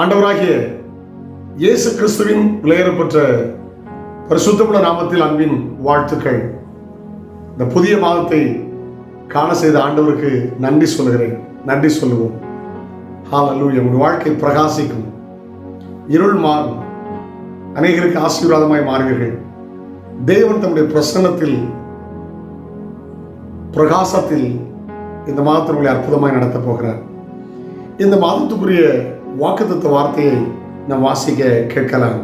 ஆண்டவராகிய இயேசு கிறிஸ்துவின் விலையேறப்பெற்ற பரிசுத்தமுள்ள நாமத்தில் அன்பின் வாழ்த்துக்கள். இந்த புதிய மாதத்தை காண செய்த ஆண்டவருக்கு நன்றி சொல்கிறேன் நன்றி சொல்லுவோம். ஹalleluya உங்கள் வாழ்க்கை பிரகாசிக்கும். இருள் மாறும். அநேகருக்கு ஆசீர்வாதமாய் மாறுவீர்கள். தேவன் தம்முடைய பிரசன்னத்தில் பிரகாசத்தில் இந்த மாதத்தினுடைய உங்களை அற்புதமாய் நடத்தப் போகிறார். இந்த மாதத்துக்குரிய வாக்குத்தத்த வார்த்தையை நாம் வாசிக்க கேட்கலாம்.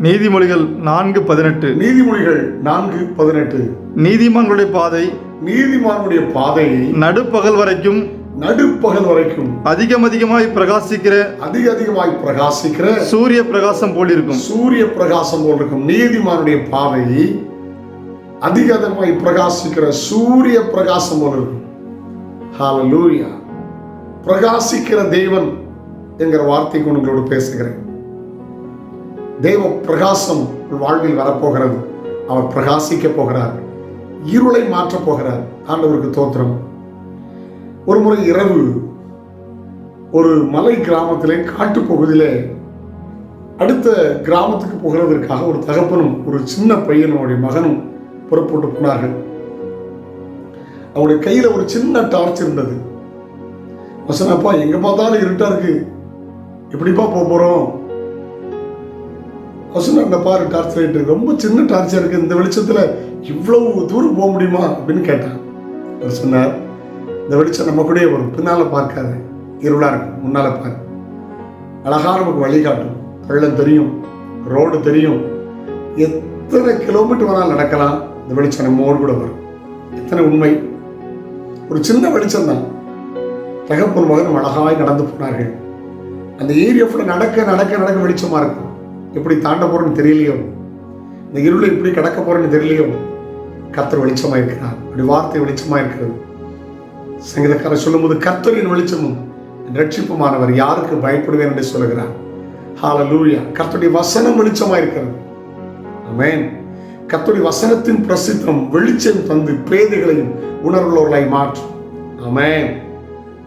நீதிமொழிகள் நான்கு பதினெட்டு. நீதிமொழிகள் நான்கு பதினெட்டு. நீதிமான்களுடைய பாதை நீதிமானுடைய பாதையை நடுப்பகல் வரைக்கும் நடுப்பகல் வரைக்கும் அதிகம் அதிகமாய் பிரகாசிக்கிற அதிக அதிகமாய் பிரகாசிக்கிற சூரிய பிரகாசம் போல் இருக்கும் சூரிய பிரகாசம் போல் இருக்கும் நீதிமானுடைய பாதை அதிக அதிகமாய் பிரகாசிக்கிற சூரிய பிரகாசம் போல் இருக்கும் ஹalleluya பிரகாசிக்கிற தேவன் என்கிற வார்த்தைக்கு உங்களோடு பேசுகிறேன். தேவ பிரகாசம் வாழ்வில் வரப்போகிறது. அவர் பிரகாசிக்க போகிறார். இருளை மாற்றப் போகிறார். ஆண்டவருக்கு தோத்திரம். ஒரு முறை இரவு ஒரு மலை கிராமத்திலே காட்டு பகுதியிலே அடுத்த கிராமத்துக்கு போகிறதற்காக ஒரு தகப்பனும் ஒரு சின்ன பையனும் மகனும் புறப்பட்டு போனார்கள். அவருடைய கையில ஒரு சின்ன டார்ச் இருந்தது. வசனப்பா எங்க பார்த்தாலும் இருட்டா இருக்கு. எப்படிப்பா போக போறோம்? வசனம் அந்த பாரு டார்ச் லைட் ரொம்ப சின்ன டார்ச்சா இருக்கு. இந்த வெளிச்சத்துல இவ்வளவு தூரம் போக முடியுமா அப்படின்னு கேட்டான். அவர் சொன்னார் இந்த வெளிச்சம் நம்ம கூடயே வரும். பின்னால பார்க்காது. இருளா இருக்கும். முன்னால பாரு. அழகா நமக்கு வழிகாட்டும் பள்ளம் தெரியும். ரோடு தெரியும். எத்தனை கிலோமீட்டர் வேணாலும் நடக்கலாம். இந்த வெளிச்சம் நம்மோடு கூட வரும். எத்தனை உண்மை. ஒரு சின்ன வெளிச்சம் தான் தகப்பன் மகன் அழகாய் நடந்து போனார்கள். அந்த ஏரியா ஃபுல்லாக நடக்க நடக்க நடக்க வெளிச்சமாக இருக்கும். எப்படி தாண்ட போகிறேன்னு தெரியலையோ? இந்த இருளை எப்படி கடக்க போகிறேன்னு தெரியலையோ? கத்தர் வெளிச்சமாக இருக்கிறார். அப்படி வார்த்தை வெளிச்சமாக இருக்கிறது. சங்கீதக்காரர் சொல்லும்போது கத்தரின் வெளிச்சமும் ரட்சிப்புமானவர் யாருக்கு பயப்படுவேன் என்று சொல்லுகிறார். ஹால லூயா கர்த்தருடைய வசனம் வெளிச்சமாக இருக்கிறது. அமேன் கர்த்தருடைய வசனத்தின் பிரசித்தம் வெளிச்சம் தந்து பேதைகளையும் உணர்வுள்ளவர்களாய் மாற்றும். அமேன்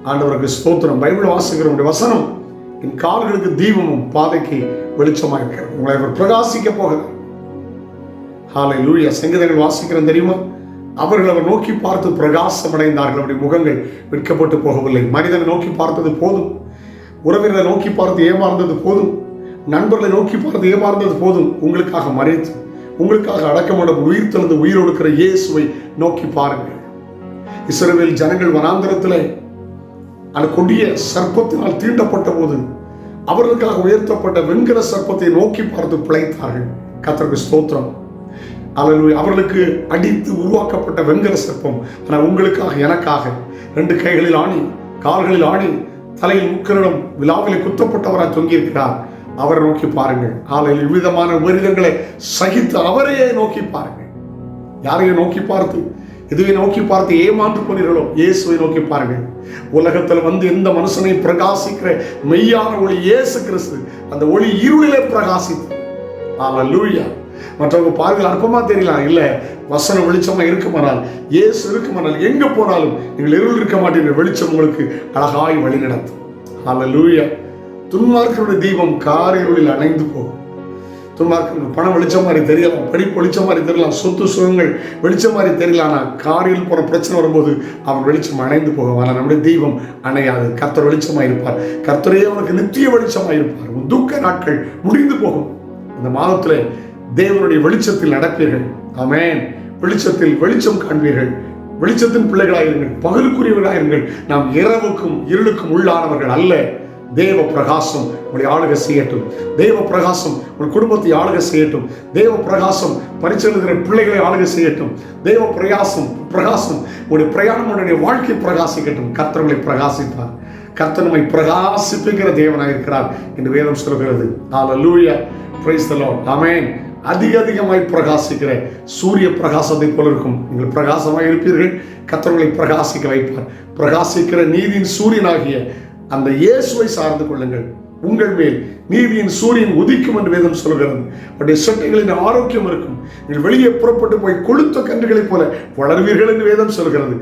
ஆண்டவருக்கு ஸ்தோத்திரம். பைபிள் வாசிக்கிறவருடைய வசனம் என் கால்களுக்கு தீபமும் பாதைக்கு வெளிச்சமா இருக்கிறது. உங்களை அவர் பிரகாசிக்க போகிறது ஹாலை லூழியா சங்கீதங்கள் வாசிக்கிறேன் தெரியுமா? அவர்கள் அவர் நோக்கி பார்த்து பிரகாசம் அடைந்தார்கள் அவருடைய முகங்கள் விற்கப்பட்டு போகவில்லை. மனிதனை நோக்கி பார்த்தது போதும். உறவினரை நோக்கி பார்த்து ஏமாந்தது போதும். நண்பர்களை நோக்கி பார்த்து ஏமாந்தது போதும். உங்களுக்காக மறைத்து உங்களுக்காக அடக்கமான உயிர் தெழுந்து உயிர் ஒடுக்கிற இயேசுவை நோக்கி பாருங்கள். இஸ்ரவேல் ஜனங்கள் வனாந்திரத்தில் அந்த கொடிய சர்ப்பத்தினால் தீண்டப்பட்ட போது அவர்களுக்காக உயர்த்தப்பட்ட வெண்கல சர்ப்பத்தை நோக்கி பார்த்து பிழைத்தார்கள். கத்தருக்கு ஸ்தோத்திரம். அல்லது அவர்களுக்கு அடித்து உருவாக்கப்பட்ட வெண்கல சர்ப்பம் ஆனால் உங்களுக்காக எனக்காக. ரெண்டு கைகளில் ஆணி கால்களில் ஆணி தலையில் முக்கரிடம் விழாவிலே குத்தப்பட்டவராக தொங்கியிருக்கிறார். அவரை நோக்கி பாருங்கள். ஆலையில் விவிதமான உபரிதங்களை சகித்து அவரையே நோக்கி பாருங்கள். யாரையும் நோக்கி பார்த்து இதுவை நோக்கி பார்த்து ஏமாந்து போனீர்களோ இயேசுவை நோக்கி பாருங்கள். உலகத்தில் வந்து எந்த மனுஷனை பிரகாசிக்கிற மெய்யான ஒளி இயேசு கிறிஸ்து அந்த ஒளி இருளிலே பிரகாசித்து லூயா மற்றவங்க பாருங்கள் அற்பமா தெரியலாம் இல்ல வசனம் வெளிச்சமா இருக்குமானால் இயேசு இருக்குமானால் எங்க போனாலும் நீங்கள் இருள் இருக்க மாட்டீர்கள். வெளிச்சம் உங்களுக்கு அழகாய் வழி நடத்தும் அல்லூயா துன்மார்க்கருடைய தீபம் காரிருளில் அணைந்து போகும். துன்மார்க்கு பணம் வெளிச்சம் மாதிரி தெரியலாம் படிப்பு வெளிச்சம் மாதிரி தெரியலாம் சொத்து சுகங்கள் வெளிச்சம் மாதிரி தெரியலாம் ஆனால் காரில் போகிற பிரச்சனை வரும்போது அவன் வெளிச்சம் அணைந்து போகும் ஆனால் நம்முடைய தெய்வம் அணையாது. கர்த்தர் வெளிச்சமாக இருப்பார். கர்த்தரே அவனுக்கு நித்திய வெளிச்சமாக இருப்பார். உன் துக்க நாட்கள் முடிந்து போகும். இந்த மாதத்தில் தேவனுடைய வெளிச்சத்தில் நடப்பீர்கள். ஆமேன். வெளிச்சத்தில் வெளிச்சம் காண்பீர்கள். வெளிச்சத்தின் பிள்ளைகளாயிருங்கள். பகலுக்குரியவர்களாயிருங்கள். நாம் இரவுக்கும் இருளுக்கும் உள்ளானவர்கள் அல்ல. தேவ பிரகாசம் உங்களை ஆளுக செய்யட்டும். தேவ பிரகாசம் உங்கள் குடும்பத்தை ஆளுக செய்யட்டும். தேவ பிரகாசம் பரிச்செலுகிற பிள்ளைகளை ஆளுக செய்யட்டும். தேவ பிரகாசம் பிரகாசம் உங்களுடைய பிரயாணம் உங்களுடைய வாழ்க்கை பிரகாசிக்கட்டும். கர்த்தர்களை பிரகாசிப்பார். கர்த்தனமை பிரகாசிப்புங்கிற தேவனாக இருக்கிறார் என்று வேதம் சொல்கிறது. ஹalleluya praise பிரைஸ்தலோ அமேன் அதிக அதிகமாய் பிரகாசிக்கிற சூரிய பிரகாசத்தை போல இருக்கும். நீங்கள் பிரகாசமாக இருப்பீர்கள். கர்த்தர்களை பிரகாசிக்க வைப்பார். பிரகாசிக்கிற நீதியின் சூரியனாகிய அந்த இயேசுவை சார்ந்து கொள்ளுங்கள். உங்கள் மேல் நீதியின் சூரியன் உதிக்கும் என்று வேதம் சொல்கிறது. அப்படியே சொட்டைகளின் ஆரோக்கியம் இருக்கும். நீங்கள் வெளியே புறப்பட்டு போய் கொளுத்த கன்றுகளைப் போல வளர்வீர்கள் என்று வேதம் சொல்கிறது.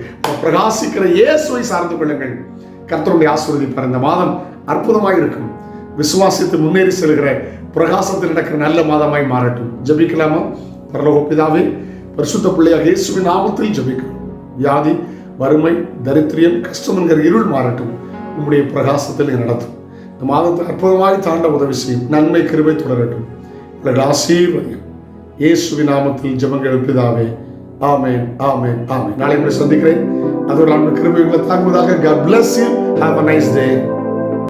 பிரகாசிக்கிற இயேசுவை சார்ந்து கொள்ளுங்கள். கர்த்தருடைய ஆசீர்வதிப்பார் இந்த மாதம் அற்புதமாக இருக்கும். விசுவாசித்து முன்னேறி செல்கிற பிரகாசத்தில் நடக்கிற நல்ல மாதமாய் மாறட்டும். ஜபிக்கலாமா? பரலோக பிதாவே பரிசுத்த பிள்ளையாக இயேசுவின் நாமத்தில் ஜபிக்கும் வியாதி வறுமை தரித்திரியம் கஷ்டம் என்கிற இருள் மாறட்டும். உங்களுடைய பிரகாசத்தில் நடத்தும் இந்த மாதத்தை அற்புதமாய் தாண்ட உதவி செய்யும். நன்மை கிருபை தொடரட்டும். உங்களுடைய ஆசீர்வதியும். இயேசுவி நாமத்தில் ஜபங்கள் பிதாவே ஆமேன் ஆமேன் ஆமேன். நாளை உங்களை சந்திக்கிறேன். அது ஒரு அன்பு கிருபை உங்களை தாங்குவதாக. God bless you. Have a nice day.